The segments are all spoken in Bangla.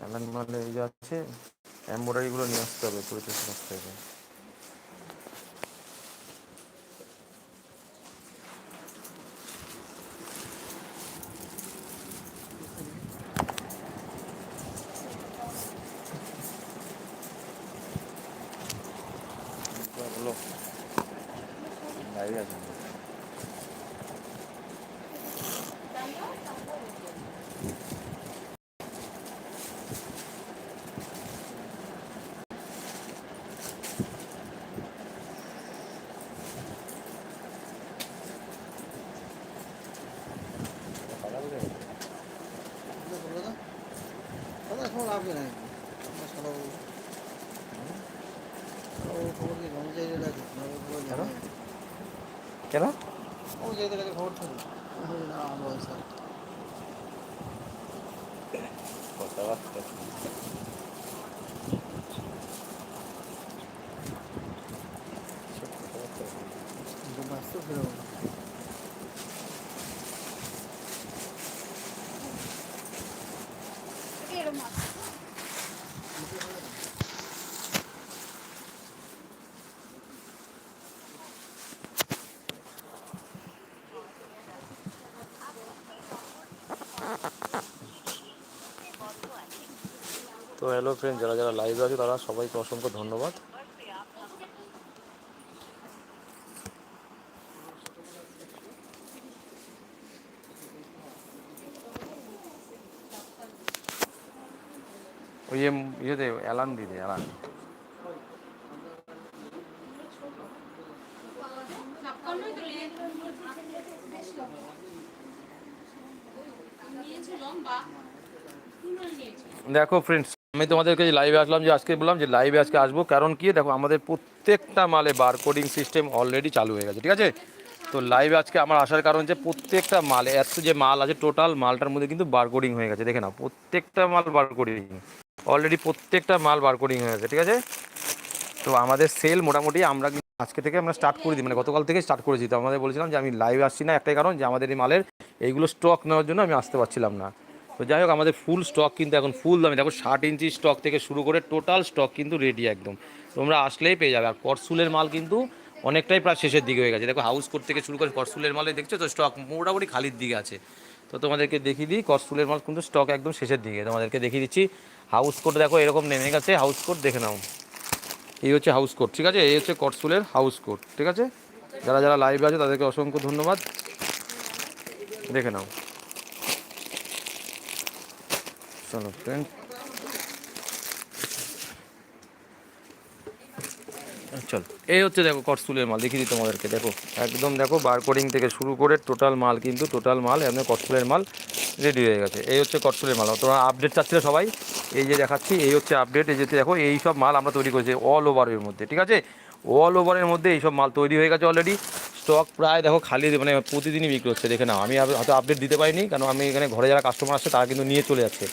অ্যালান মানে এই যে আছে এম্ব্রয়ডারিগুলো নিয়ে আসতে হবে পুরো পরিচয় করতে থেকে বলো বাইরে আছে দাদা এখন আপনি নাই সারা খবর কি চাইলে রাখি কেন? চাইতে রাখি খবর থাকে। না আমার কথাবার্তা তো হ্যালো ফ্রেন্ড যারা যারা লাইভে আছে তারা সবাইকে অসংখ্য ধন্যবাদ ওই যে ইয়েতে অ্যালান দিদি অ্যালান দেখো ফ্রেন্ডস আমি তোমাদেরকে যে লাইভে আসলাম, যে আজকে বললাম যে লাইভে আজকে আসব। কারণ কি, দেখো আমাদের প্রত্যেকটা মালে বার কোডিং সিস্টেম অলরেডি চালু হয়ে গেছে, ঠিক আছে? তো লাইভে আজকে আমার আসার কারণ যে প্রত্যেকটা মাল, এত যে মাল আছে টোটাল মালটার মধ্যে কিন্তু বার কোডিং হয়ে গেছে, দেখে না প্রত্যেকটা মাল বার কোডিং অলরেডি প্রত্যেকটা মাল বার কোডিং হয়ে গেছে, ঠিক আছে? তো আমাদের সেল মোটামুটি আমরা আজকে থেকে আমরা স্টার্ট করে দিই। মানে গতকাল থেকে স্টার্ট করেছি। তো আমাদের বলেছিলাম যে, আমি লাইভ আসছি না একটাই কারণ যে, আমাদের এই মালের এইগুলো স্টক নেওয়ার জন্য আমি আসতে পারছিলাম না। তো যাই হোক, আমাদের ফুল স্টক কিন্তু এখন ফুল দামে। দেখো, ষাট ইঞ্চি স্টক থেকে শুরু করে টোটাল স্টক কিন্তু রেডি একদম। তোমরা আসলেই পেয়ে যাবে। আর করসুলের মাল কিন্তু অনেকটাই প্রায় শেষের দিকে হয়ে গেছে। দেখো হাউস কোট থেকে শুরু করে করসুলের মালে দেখছ তো স্টক মোটামুটি খালির দিকে আছে। তো তোমাদেরকে দেখিয়ে দিই, করসুলের মাল কিন্তু স্টক একদম শেষের দিকে। তোমাদেরকে দেখিয়ে দিচ্ছি হাউস কোট দেখো এরকম নেমে গেছে। হাউস কোট দেখে নাও। এই হচ্ছে হাউস কোট ঠিক আছে? এই হচ্ছে কটসুলের হাউস কোট ঠিক আছে? যারা যারা লাইভে আছে, তাদেরকে অসংখ্য ধন্যবাদ। দেখে নাও। চলো ফ্রেন্ড চল। এই হচ্ছে দেখো কটসুলের মাল, দেখিয়ে দিই তোমাদেরকে, দেখো। একদম দেখো বার কোডিং থেকে শুরু করে টোটাল মাল কিন্তু টোটাল মাল, এমনি কটসুলের মাল রেডি হয়ে গেছে। এই হচ্ছে কটসুলের মাল। তোমরা আপডেট চাচ্ছিল সবাই? এই যে দেখাচ্ছি, এই হচ্ছে আপডেট এই যে দেখো, এই সব মাল আমরা তৈরি করেছি অল ওভারের মধ্যে, ঠিক আছে? অল ওভারের মধ্যে এই সব মাল তৈরি হয়ে গেছে অলরেডি স্টক প্রায় দেখো খালি মানে প্রতিদিনই বিক্রি হচ্ছে, দেখে নাও। আমি হয়তো আপডেট দিতে পারিনি, কারণ আমি এখানে ঘরে যারা কাস্টমার আসছে, তারা কিন্তু নিয়ে চলে যাচ্ছে।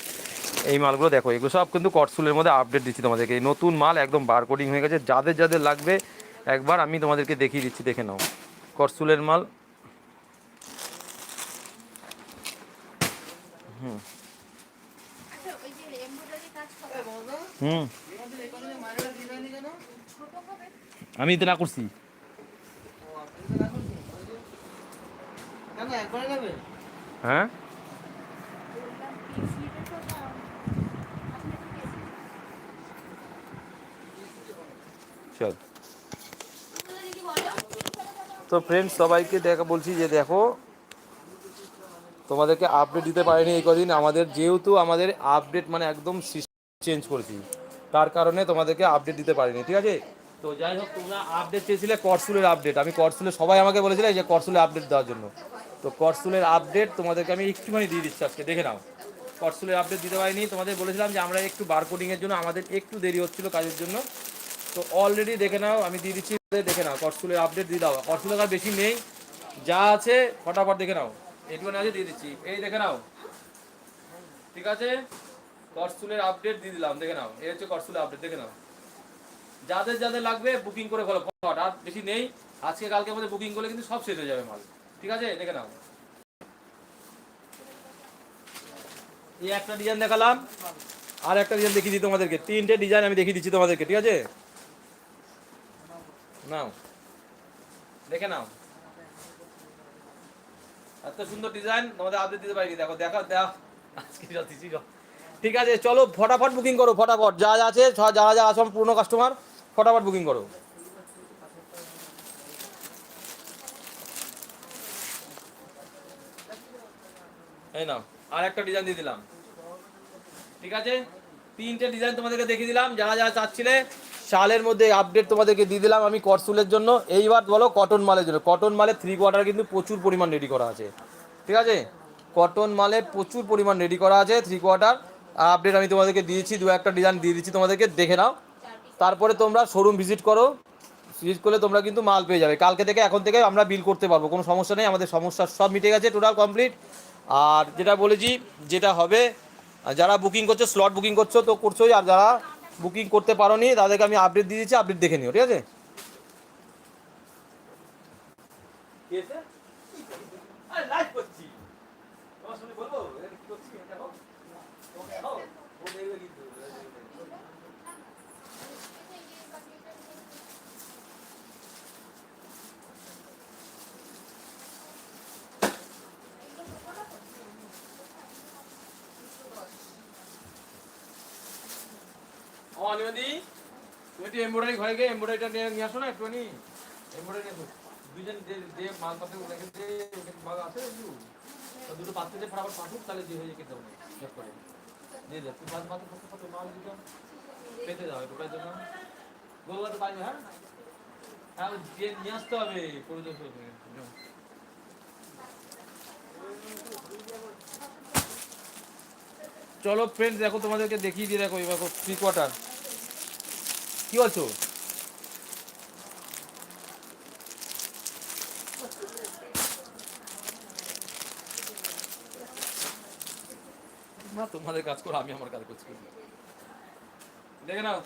এই মালগুলো দেখো, এগুলো সব কিন্তু কটসুলের মধ্যে আপডেট দিচ্ছি তোমাদেরকে। এই নতুন মাল একদম বার কোডিং হয়ে গেছে। যাদের যাদের লাগবে, একবার আমি তোমাদেরকে দেখিয়ে দিচ্ছি, দেখে নাও। কটসুলের মাল। হুম। আমি তো না করছি। হ্যাঁ? চল তো ফ্রেন্ডস সবাইকে দেখা, বলছি যে দেখো, তোমাদেরকে আপডেট দিতে পারিনি এই কদিন। আমাদের যেহেতু আমাদের আপডেট মানে একদম চেঞ্জ করেছি, তার কারণে তোমাদেরকে আপডেট দিতে পারিনি, ঠিক আছে? তো যাই হোক, তোমরা আপডেট চেয়েছিলে করসুলের আপডেট আমি করসুলের সবাই আমাকে বলেছিলে যে করসুলের আপডেট দেওয়ার জন্য। তো করসুলের আপডেট তোমাদেরকে আমি একটুখানি দিয়ে দিচ্ছি আজকে, দেখে নাও। করসুলের আপডেট দিতে পারিনি। তোমাদের বলেছিলাম যে আমরা একটু বারকোডিংয়ের জন্য, আমাদের একটু দেরি হচ্ছিল কাজের জন্য। তো অলরেডি দেখে নাও, আমি দিয়ে দিচ্ছি, দেখে নাও করসুলের আপডেট দিয়ে দাও। করসুলের আর বেশি নেই, যা আছে ফটাফট দেখে নাও। এইটুখানি আছে, দিয়ে দিচ্ছি। এই দেখে নাও। ঠিক আছে? করসুলের আপডেট দিয়ে দিলাম, দেখে নাও। এই হচ্ছে করসুলের আপডেট দেখে নাও। যাদের যাদের লাগবে বুকিং করে ফলো ফট আর বেশি নেই, আজকে কালকে মধ্যে বুকিং করলে কিন্তু সব শেষ হয়ে যাবে মাল। ঠিক আছে? দেখে নাও। এই একটা ডিজাইন দেখালাম। আর একটা ডিজাইন দেখিয়ে দিই তোমাদেরকে। তিনটে ডিজাইন আমি দেখিয়ে দিচ্ছি তোমাদেরকে, ঠিক আছে? নাও। দেখে নাও। এত সুন্দর ডিজাইন তোমাদের আপডেট দিতে পারি দেখো দেখো দেখো। আজকে যা দিচ্ছি ঠিক আছে, চলো, ফটাফট বুকিং করো, ফটাফট। যা যা আছে যারা আছে আমার পুরনো কাস্টমার ফটাফট বুকিং করো। এই নাও, আর একটা ডিজাইন দিয়ে দিলাম। ঠিক আছে? তিনটে ডিজাইন তোমাদেরকে দেখিয়ে দিলাম। যারা যারা চাচ্ছিলে শালের মধ্যে আপডেট তোমাদেরকে দিয়ে দিলাম আমি করসুলের জন্য। এইবার বলো কটন মালের জন্য। কটন মালে থ্রি কোয়ার্টার কিন্তু প্রচুর পরিমাণ রেডি করা আছে। ঠিক আছে? কটন মালে প্রচুর পরিমাণ রেডি করা আছে থ্রি কোয়ার্টার আপডেট আমি তোমাদেরকে দিয়েছি, দু একটা ডিজাইন দিয়ে দিচ্ছি তোমাদেরকে, দেখে নাও। তারপরে তোমরা শোরুম ভিজিট করো। ভিজিট করলে তোমরা কিন্তু মাল পেয়ে যাবে। কালকে থেকে এখন থেকে আমরা বিল করতে পারব, কোনো সমস্যা নেই, আমাদের সমস্যা সব মিটে গেছে টোটাল কমপ্লিট আর যেটা বলেছি, যেটা হবে, যারা বুকিং করছ স্লট বুকিং করছ, তো করছোই। আর যারা বুকিং করতে পারো নি তাদেরকে আমি আপডেট দিয়ে দিচ্ছি আপডেট দেখে নিও, ঠিক আছে? লাইভ করছি তোমার সঙ্গে বলব এটা কি করছি দেখো দেখো ও দেখবে কিন্তু ও অনিমাদি তুমি একটু এমব্রয়ডারি ঘরে গিয়ে এমব্রয়ডারিটা নিয়ে নিয়ে আসো না একটুখানি এমব্রয়ডারি দুজন যে যে মাল পাতে রেখে যে মাল আছে দুটো পাত্রে যে ফটাফট পাঠুক তাহলে দিয়ে হয়ে কেটে দেবো চেক করে। দিয়ে দে তুই বাদ বাদ কত কত মাল দিতো পেতে যাবে টোটাল জন্য। গোলগা তো হ্যাঁ? হ্যাঁ দিয়ে নিয়ে আসতে হবে প্রয়োজন হবে চলো ফ্রেন্ডস দেখো তোমাদেরকে দেখিয়ে দিয়ে দেখো এবার থ্রি কোয়ার্টার কি বলছো? না, তোমাদের কাজ করো, আমি আমার কাজ করছি। দেখে নাও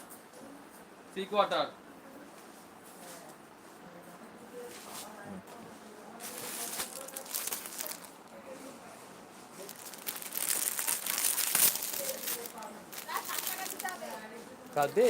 থ্রি কোয়ার্টার কাঁদে?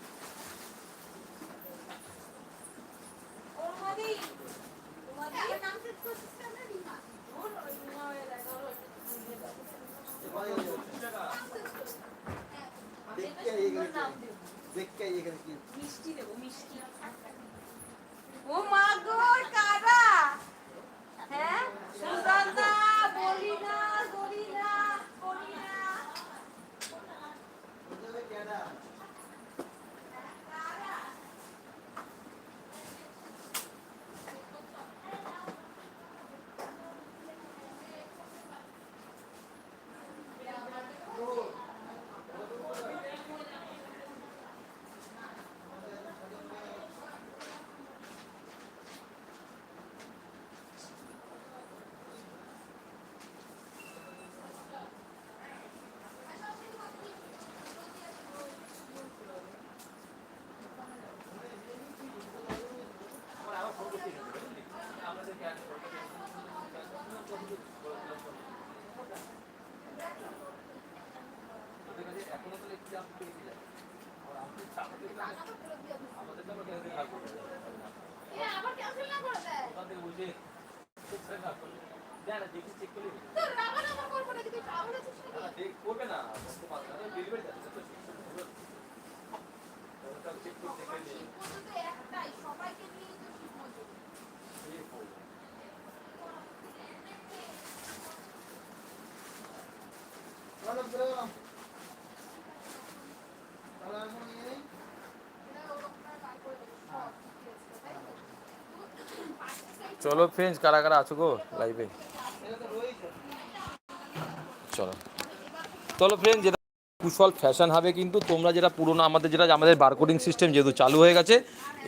ও মা গো কারা? হ্যাঁ? সুগন্ধা বলি না বলি না বলি না বুঝলে কেডা আবার ক্যান্সেল না করে দেয় তো রাগান আমার করব না কিন্তু পাগল করবে না ডেলিভারি চেক করতে শিল্প একটাই সবাইকে নিয়ে তো শিল্প চলবে। চলো ঘুরে গেলাম তাহলে এখন নিয়ে নেই এটা ওরা বার করে দেবে সব ডিটেইলসটা, তাই তো? তো পাঁচটা সাইজ চলো ফ্রেন্ডস কারা কারা আছো গো লাইভে চলো। চলো ফ্রেন্ড যেটা কুশল ফ্যাশন হবে কিন্তু তোমরা যেটা পুরোনো, আমাদের যেটা, আমাদের বারকোডিং সিস্টেম যেহেতু চালু হয়ে গেছে,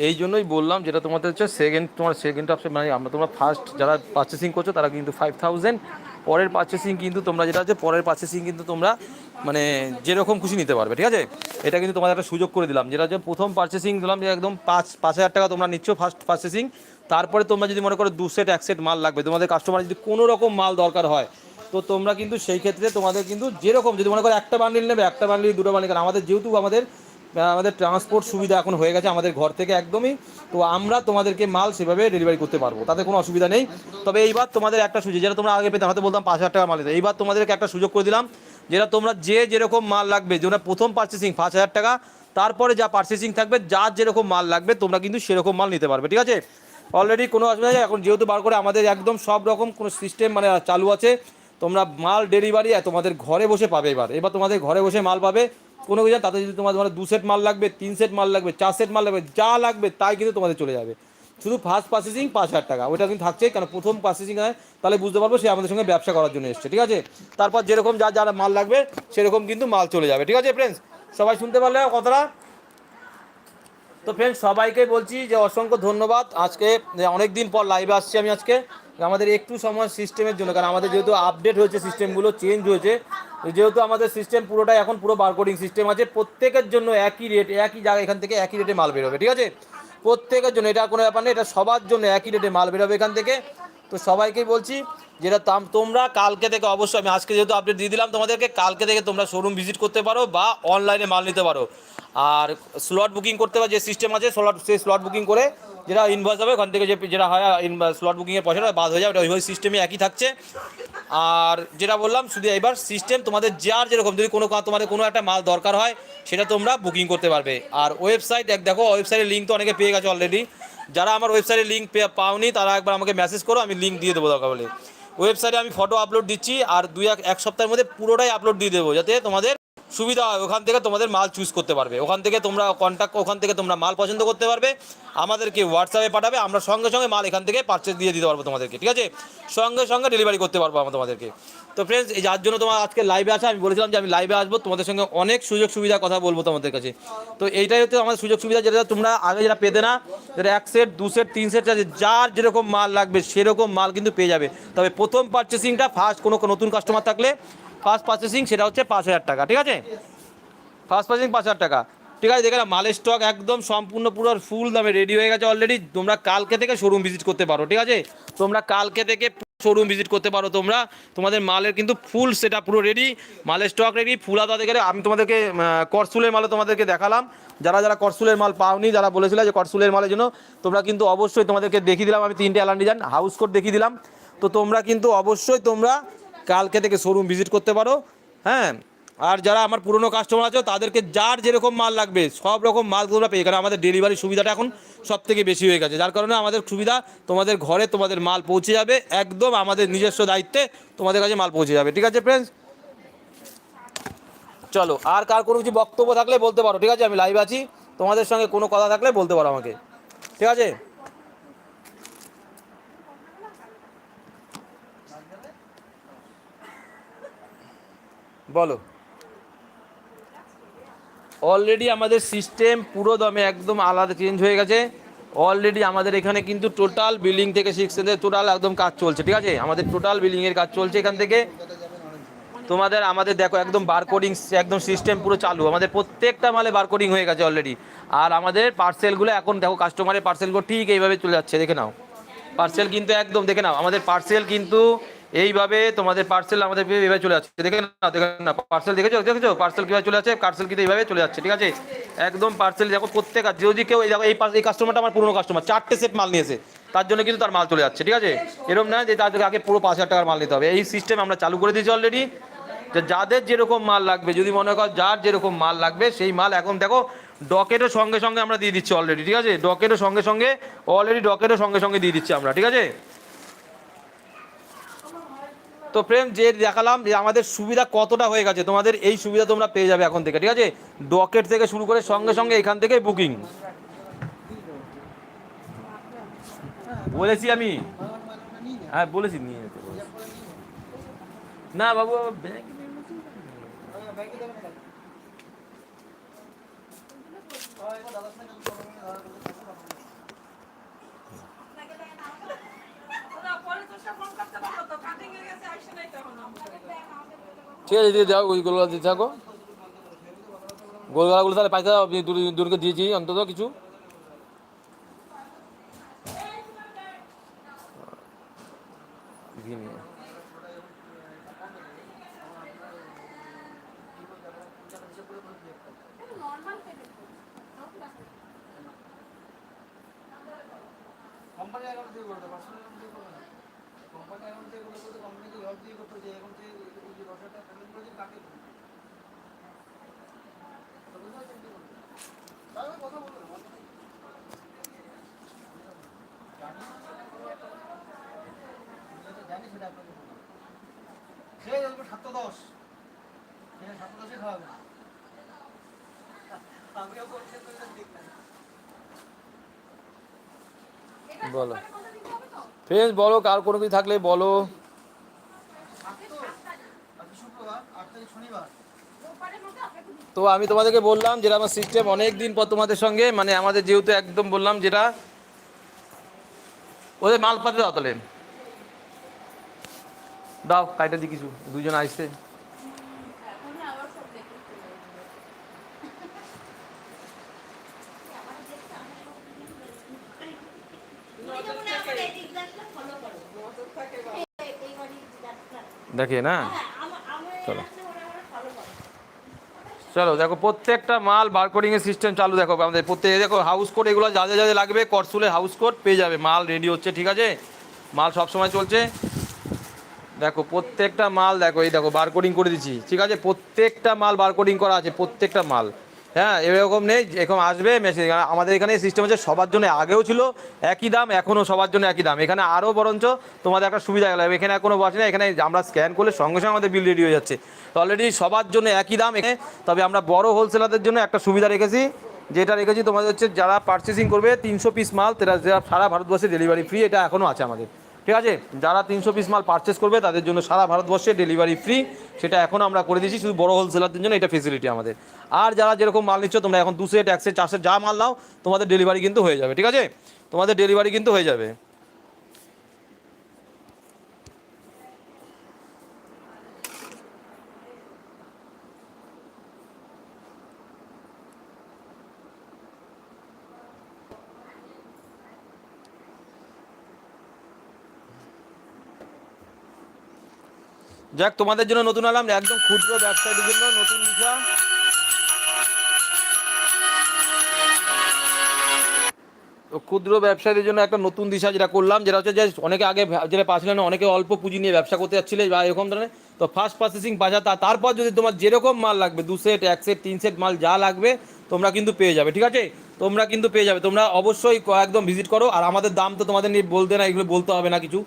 এই জন্যই বললাম যেটা তোমাদের হচ্ছে সেকেন্ড তোমার সেকেন্ড অপশন মানে আমরা তোমরা ফার্স্ট যারা পারচেসিং করছ, তারা কিন্তু ফাইভ থাউজেন্ড পরের পারচেসিং কিন্তু তোমরা যেটা আছে, পরের পারচেসিং কিন্তু তোমরা মানে যেরকম খুশি নিতে পারবে, ঠিক আছে? এটা কিন্তু তোমাদের একটা সুযোগ করে দিলাম, যেটা হচ্ছে প্রথম পারচেসিং দিলাম যে একদম পাঁচ পাঁচ হাজার টাকা তোমরা নিচ্ছ ফার্স্ট পারচেসিং তারপরে তোমরা যদি মনে করো দু সেট এক সেট মাল লাগবে, তোমাদের কাস্টমার যদি কোনো রকম মাল দরকার হয়, তো তোমরা কিন্তু সেই ক্ষেত্রে তোমাদের কিন্তু যেরকম, যদি মনে করো একটা বান্ডিল নেবে, একটা বান্ডিল দুটো বান্ডিল কারণ আমাদের যেহেতু আমাদের আমাদের ট্রান্সপোর্ট সুবিধা এখন হয়ে গেছে আমাদের ঘর থেকে একদমই, তো আমরা তোমাদেরকে মাল সেভাবে ডেলিভারি করতে পারব, তাতে কোনো অসুবিধা নেই। তবে এইবার তোমাদের একটা সুযোগ, যেটা তোমরা আগে পেতে, হয়তো বলতাম পাঁচ হাজার টাকা মাল নিতে, এইবার তোমাদেরকে একটা সুযোগ করে দিলাম, যেটা তোমরা যে যেরকম মাল লাগবে যেটা প্রথম পার্চেসিং পাঁচ হাজার টাকা, তারপরে যা পার্চেসিং থাকবে, যার যেরকম মাল লাগবে, তোমরা কিন্তু সেরকম মাল নিতে পারবে, ঠিক আছে? অলরেডি কোনো অসুবিধা নেই। এখন যেহেতু বার করে আমাদের একদম সব রকম কোনো সিস্টেম মানে চালু আছে, তোমরা মাল ডেলিভারি তোমাদের ঘরে বসে পাবে এবার। এবার তোমাদের ঘরে বসে মাল পাবে। কোনো কিছু তাতে যদি তোমার দু সেট মাল লাগবে, তিন সেট মাল লাগবে, চার সেট মাল লাগবে, যা লাগবে তাই কিন্তু তোমাদের চলে যাবে। শুধু ফার্স্ট প্রসেসিং পাঁচ হাজার টাকা। ওইটা কিন্তু থাকছেই কারণ প্রথম প্রসেসিং হয়, তাহলে বুঝতে পারব সে আমাদের সঙ্গে ব্যবসা করার জন্য এসছে, ঠিক আছে? তারপর যেরকম যা যারা মাল লাগবে, সেরকম কিন্তু মাল চলে যাবে, ঠিক আছে ফ্রেন্ডস সবাই শুনতে পারলে কথাটা? তো ফ্রেন্ড সবাইকে বলছি যে অসংখ্য ধন্যবাদ। আজকে অনেক দিন পর লাইভে আসছি আমি আজকে। আমাদের একটু সময় সিস্টেমের জন্য, কারণ আমাদের যেহেতু আপডেট হয়েছে সিস্টেমগুলো চেঞ্জ হয়েছে যেহেতু আমাদের সিস্টেম পুরোটাই এখন পুরো বারকোডিং সিস্টেম আছে, প্রত্যেকের জন্য একই রেট একই জায়গা, এখান থেকে একই রেটে মাল বেরোবে, ঠিক আছে? প্রত্যেকের জন্য, এটা কোনো ব্যাপার নেই এটা সবার জন্য একই রেটে মাল বেরোবে এখান থেকে। তো সবাইকেই বলছি, যেটা তাম- তোমরা কালকে থেকে অবশ্যই, আমি আজকে যেহেতু আপডেট দিয়ে দিলাম তোমাদেরকে, কালকে থেকে তোমরা শোরুম ভিজিট করতে পারো বা অনলাইনে মাল নিতে পারো। আর স্লট বুকিং করতে পারো যে সিস্টেম আছে স্লট সেই স্লট বুকিং করে যেটা ইনভয়েস হবে, ওখান থেকে যে যেটা হয় স্লট বুকিংয়ের পয়সাটা বাদ হয়ে যাবে ওটা ওই সিস্টেমে একই থাকছে। আর যেটা বললাম, শুধু এবার সিস্টেম তোমাদের যার যেরকম, যদি কোনো তোমাদের কোনো একটা মাল দরকার হয়, সেটা তোমরা বুকিং করতে পারবে। আর ওয়েবসাইট এক দেখো ওয়েবসাইটের লিঙ্ক তো অনেকে পেয়ে গেছে অলরেডি যারা আমার ওয়েবসাইটের লিঙ্ক পাওনি, তারা একবার আমাকে মেসেজ করো, আমি লিঙ্ক দিয়ে দেবো দরকার বলে। ওয়েবসাইটে আমি ফটো আপলোড দিচ্ছি, আর দুই এক সপ্তাহের মধ্যে পুরোটাই আপলোড দিয়ে দেবো, যাতে তোমাদের সুবিধা হয়, ওখান থেকে তোমাদের মাল চুজ করতে পারবে। ওখান থেকে তোমরা কন্ট্যাক্ট ওখান থেকে তোমরা মাল পছন্দ করতে পারবে। আমাদেরকে হোয়াটসঅ্যাপে পাঠাবে, আমরা সঙ্গে সঙ্গে মাল এখান থেকে পারচেস দিয়ে দিতে পারব তোমাদেরকে, ঠিক আছে? সঙ্গে সঙ্গে ডেলিভারি করতে পারব আমরা তোমাদেরকে। তো ফ্রেন্ডস যার জন্য তোমার আজকে লাইভে আসা, আমি বলেছিলাম যে আমি লাইভে আসব, তোমাদের সঙ্গে অনেক সুযোগ সুবিধা কথা বলব তোমাদের কাছে। তো এইটাই হচ্ছে আমাদের সুযোগ সুবিধা, যেটা তোমরা আগে যেটা পেতে না যেটা এক সেট দু সেট তিন সেট আছে যার যেরকম মাল লাগবে, সেরকম মাল কিন্তু পেয়ে যাবে। তবে প্রথম পারচেসিংটা ফার্স্ট কোনো নতুন কাস্টমার থাকলে ফার্স্ট পারচেসিং সেটা হচ্ছে পাঁচ হাজার টাকা, ঠিক আছে? ফার্স্ট পার্সিং পাঁচ হাজার টাকা। ঠিক আছে, দেখে মালের স্টক একদম সম্পূর্ণ পুরো ফুল দামে রেডি হয়ে গেছে অলরেডি তোমরা কালকে থেকে শোরুম ভিজিট করতে পারো, ঠিক আছে? তোমরা কালকে থেকে শোরুম ভিজিট করতে পারো তোমরা। তোমাদের মালের কিন্তু ফুল সেটা পুরো রেডি মালের স্টক রেডি ফুল আদা দেখে আমি তোমাদেরকে করসুলের মালও তোমাদেরকে দেখালাম। যারা যারা করসুলের মাল পাওনি, যারা বলেছিল যে করসুলের মালের জন্য, তোমরা কিন্তু অবশ্যই তোমাদেরকে দেখিয়ে দিলাম। আমি তিনটে অ্যালান ডিজাইন হাউস কোড দেখিয়ে দিলাম। তো তোমরা কিন্তু অবশ্যই তোমরা কালকে থেকে শোরুম ভিজিট করতে পারো হ্যাঁ? আর যারা আমার পুরনো কাস্টমার আছে, তাদেরকে যার যেরকম মাল লাগবে, সব রকম মাল তোমরা পেয়ে কারণ আমাদের ডেলিভারি সুবিধাটা এখন সব থেকে বেশি হয়ে গেছে। যার কারণে আমাদের সুবিধা, তোমাদের ঘরে তোমাদের মাল পৌঁছে যাবে, একদম আমাদের নিজস্ব দায়িত্বে তোমাদের কাছে মাল পৌঁছে যাবে। ঠিক আছে ফ্রেন্ডস চলো, আর কার কোনো কিছু বক্তব্য থাকলে বলতে পারো। ঠিক আছে, আমি লাইভ আছি। তোমাদের সঙ্গে কোনো কথা থাকলে বলতে পারো আমাকে। ঠিক আছে? বলো। অলরেডি আমাদের সিস্টেম পুরো দমে একদম আলাদা চেঞ্জ হয়ে গেছে। অলরেডি আমাদের এখানে কিন্তু টোটাল বিল্ডিং থেকে সিক্স টোটাল একদম কাজ চলছে, ঠিক আছে? আমাদের টোটাল বিল্ডিংয়ের কাজ চলছে এখান থেকে। তোমাদের, আমাদের দেখো একদম বারকোডিং একদম সিস্টেম পুরো চালু। আমাদের প্রত্যেকটা মালে বারকোডিং হয়ে গেছে অলরেডি আর আমাদের পার্সেলগুলো এখন দেখো কাস্টমারের পার্সেলগুলো ঠিক এইভাবে চলে যাচ্ছে, দেখে নাও। পার্সেল কিন্তু একদম, দেখে নাও, আমাদের পার্সেল কিন্তু এইভাবে তোমাদের পার্সেল আমাদের এইভাবে চলে যাচ্ছে দেখে না দেখে না পার্সেল দেখেছ? দেখেছ? পার্সেল কীভাবে চলে যাচ্ছে পার্সেল কিন্তু এইভাবে চলে যাচ্ছে ঠিক আছে? একদম পার্সেল দেখো, প্রত্যেক যদি কেউ এই দেখো, এই কাস্টমারটা আমার পুরনো কাস্টমার চারটে সেট মাল নিয়েছে। তার জন্য কিন্তু তার মাল চলে যাচ্ছে ঠিক আছে? এরকম না যে তাদেরকে আগে পুরো পাঁচ হাজার টাকার মাল নিতে হবে। এই সিস্টেম আমরা চালু করে দিয়েছি অলরেডি যে যাদের যেরকম মাল লাগবে, যদি মনে কর যার যেরকম মাল লাগবে, সেই মাল এখন দেখো ডকেটের সঙ্গে সঙ্গে আমরা দিয়ে দিচ্ছি অলরেডি ঠিক আছে? ডকেটের সঙ্গে সঙ্গে অলরেডি ডকেটের সঙ্গে সঙ্গে দিয়ে দিচ্ছি আমরা, ঠিক আছে? তো প্রেম যে দেখালাম যে আমাদের সুবিধা কতটা হয়ে গেছে, তোমাদের এই সুবিধা তোমরা পেয়ে যাবে এখন থেকে, ঠিক আছে? ডকেট থেকে শুরু করে সঙ্গে সঙ্গে এখান থেকে বুকিং বলেছি আমি? হ্যাঁ বলেছি, নিয়ে যেতে না, বাবু ঠিক আছে, দিয়ে যাও ওইগুলো দিতে থাকো। গোলগালাগুলো তাহলে পাইতে আপনি দূর দূরকে দিয়েছি অন্তত কিছু ঘি নিয়ে। একটু নর্মাল পেমেন্ট করুন নতুন আছে কোম্পানি অ্যাকাউন্ট থেকে করতে পার্সোনাল অ্যাকাউন্ট থেকে করবে না কোম্পানি অ্যাকাউন্ট থেকে করতে করতে কোম্পানিকে জব দিয়ে করতে হচ্ছে এখন থেকে এই যে দশ হাজার টাকা পেমেন্ট করেছেন কাকে করবে? তো বুঝতে পারছেন কি বলব? তাহলে কথা বলবে না, বলবে না। আমি যেটা জানি সেটা আপনাকে বললাম। খেয়ে বলো। ফ্রেন্ডস বলো কার কোনো কিছু থাকলে বলো তো আমি তোমাদেরকে বললাম যেটা আমার সিস্টেম অনেক দিন পর তোমাদের সঙ্গে মানে আমাদের যেহেতু একদম বললাম যেটা ওদের মাল পাতে দাও তাহলে। দাও কাইটা দি কিছু দুজন আসছে। দেখে না? হ্যাঁ চলো। রাস্তা ওরা ওরা ফলো করো চলো, দেখো, প্রত্যেকটা মাল বারকোডিং এর সিস্টেম চালু দেখো, আমাদের প্রত্যেক দেখো হাউস কোড এগুলো যা যা যা লাগবে, করসুলের হাউস কোড পেয়ে যাবে, মাল রেডি হচ্ছে, ঠিক আছে? মাল সব সময় চলছে। দেখো, প্রত্যেকটা মাল, দেখো, এই দেখো বারকোডিং করে দিচ্ছি, ঠিক আছে? প্রত্যেকটা মাল বারকোডিং করা আছে, প্রত্যেকটা মাল। হ্যাঁ এরকম নেই, এরকম আসবে, মেসেজ। আমাদের এখানে সিস্টেম হচ্ছে, সবার জন্য আগেও ছিল, একই দাম এখনও সবার জন্য একই দাম। এখানে আরও বরঞ্চ তোমাদের একটা সুবিধা গেল। এখানে কোনো বসে না এখানে আমরা স্ক্যান করলে সঙ্গে সঙ্গে আমাদের বিল রেডি হয়ে যাচ্ছে। তো অলরেডি সবার জন্য একই দাম এখানে। তবে আমরা বড় হোলসেলারদের জন্য একটা সুবিধা রেখেছি, যেটা রেখেছি তোমাদের হচ্ছে, যারা পার্চেসিং করবে, তিনশো পিস মাল, তারা যারা সারা ভারতবর্ষে ডেলিভারি ফ্রি এটা এখনও আছে আমাদের। ঠিক আছে? যারা তিনশো পিস মাল পারচেস করবে, তাদের জন্য সারা ভারতবর্ষে ডেলিভারি ফ্রি সেটা এখন আমরা করে দিয়েছি, শুধু বড় হোলসেলারদের জন্য এটা ফেসিলিটি আমাদের। আর যারা যেরকম মাল নিচ্ছ, তোমরা এখন দুশো সেট চার যা মাল নাও, তোমাদের ডেলিভারি কিন্তু হয়ে যাবে, ঠিক আছে? তোমাদের ডেলিভারি কিন্তু হয়ে যাবে। যাক, তোমাদের জন্য নতুন আলাম, একদম ক্ষুদ্র ব্যবসায়ীদের জন্য নতুন বিষয়। ক্ষুদ্র ব্যবসায়ীদের জন্য একটা নতুন দিশা যেটা করলাম, যেটা হচ্ছে যে অনেকে আগে যেটা পাচ্ছিলেন অনেকে অল্প পুঁজি নিয়ে ব্যবসা করতে যাচ্ছিলে বা এরকম ধরনের। তো ফার্স্ট প্রসেসিং বাজার তারপর যদি তোমার যেরকম মাল লাগবে, দু সেট এক সেট তিন সেট মাল যা লাগবে, তোমরা কিন্তু পেয়ে যাবে, ঠিক আছে? তোমরা কিন্তু পেয়ে যাবে। তোমরা অবশ্যই একদম ভিজিট করো, আর আমাদের দাম তো তোমাদের নিয়ে বলতে না, এগুলো বলতে হবে না কিছু।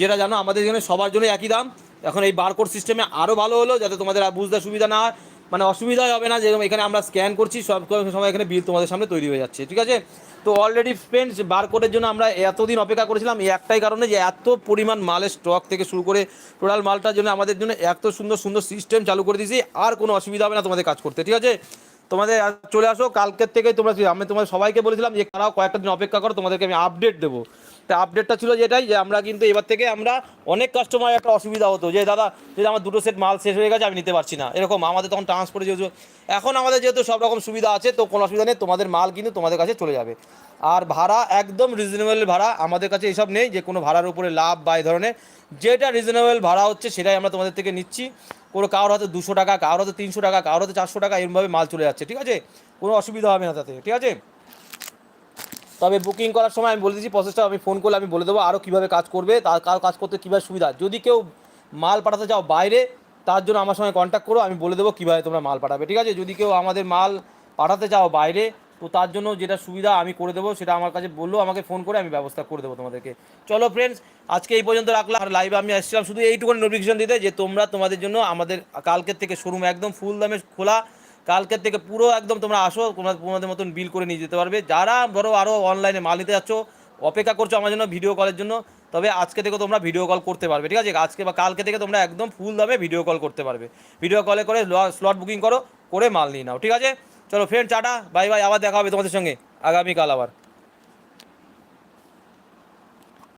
যেটা জানো, আমাদের এখানে সবার জন্য একই দাম। এখন এই বারকোড সিস্টেমে আরও ভালো হলো যাতে তোমাদের আর বুঝতে সুবিধা না হয়। মানে অসুবিধাই হবে না যেরকম এখানে আমরা স্ক্যান করছি, সব সময় এখানে বিল তোমাদের সামনে তৈরি হয়ে যাচ্ছে, ঠিক আছে? তো অলরেডি ফ্রেন্ডস বারকোডের জন্য আমরা এতদিন অপেক্ষা করেছিলাম, এই একটাই কারণে যে এত পরিমাণ মালের স্টক থেকে শুরু করে টোটাল মালটার জন্য আমাদের জন্য এত সুন্দর সুন্দর সিস্টেম চালু করে দিয়েছি, আর কোনো অসুবিধা হবে না তোমাদের কাজ করতে, ঠিক আছে? তোমাদের চলে আসো, কালকের থেকে তোমরা, আমি তোমাদের সবাইকে বলেছিলাম যে তারাও কয়েকটা দিন অপেক্ষা করো, তোমাদেরকে আমি আপডেট দেবো। তা আপডেটটা ছিল যেটাই যে আমরা কিন্তু এবার থেকে আমরা অনেক কাস্টমার একটা অসুবিধা হতো যে, দাদা, যদি আমার দুটো সেট মাল শেষ হয়ে গেছে, আমি নিতে পারছি না। এরকম আমাদের তখন ট্রান্সপোর্টে যেহেতু, এখন আমাদের যেহেতু সব রকম সুবিধা আছে, তো কোনো অসুবিধা নেই, তোমাদের মাল কিন্তু তোমাদের কাছে চলে যাবে। আর ভাড়া একদম রিজনেবল ভাড়া, আমাদের কাছে এসব নেই, যে কোনো ভাড়ার উপরে লাভ বা এই ধরনের। যেটা রিজনেবল ভাড়া হচ্ছে, সেটাই আমরা তোমাদের থেকে নিচ্ছি। কোনো কারোর হাতে দুশো টাকা, কারোর হাতে তিনশো টাকা, কারোর হাতে চারশো টাকা, এরমভাবে মাল চলে যাচ্ছে, ঠিক আছে? কোনো অসুবিধা হবে না তাতে, ঠিক আছে? তবে বুকিং করার সময় আমি বলে দিচ্ছি প্রসেসটা আমি ফোন করলে আমি বলে দেবো আরও কীভাবে কাজ করবে, তার কাজ করতে কীভাবে সুবিধা। যদি কেউ মাল পাঠাতে চাও বাইরে, তার জন্য আমার সঙ্গে কন্ট্যাক্ট করো, আমি বলে দেবো কীভাবে তোমরা মাল পাঠাবে, ঠিক আছে? যদি কেউ আমাদের মাল পাঠাতে চাও বাইরে, তো তার জন্য যেটা সুবিধা আমি করে দেবো, সেটা আমার কাছে বলল, আমাকে ফোন করে আমি ব্যবস্থা করে দেবো তোমাদেরকে। চলো ফ্রেন্ডস আজকে এই পর্যন্ত রাখলাম। আর লাইভে আমি আসছিলাম শুধু এইটুকুনি নোটিফিকেশন দিতে, যে তোমরা তোমাদের জন্য আমাদের কালকের থেকে শোরুম একদম ফুল দামে খোলা। কালকের থেকে পুরো একদম তোমরা আসো, তোমরা তোমাদের মতন বিল করে নিয়ে যেতে পারবে। যারা ধরো আরও অনলাইনে মাল নিতে যাচ্ছ, অপেক্ষা করছ আমার জন্য ভিডিও কলের জন্য, তবে আজকে থেকে তোমরা ভিডিও কল করতে পারবে, ঠিক আছে? আজকে বা কালকে থেকে তোমরা একদম ফুল দামে ভিডিও কল করতে পারবে। ভিডিও কলে করে স্লট বুকিং করো, করে মাল নিয়ে নাও, ঠিক আছে? চলো ফ্রেন্ড চাটা বাই বাই আবার দেখা হবে তোমাদের সঙ্গে। আগামীকাল আবার।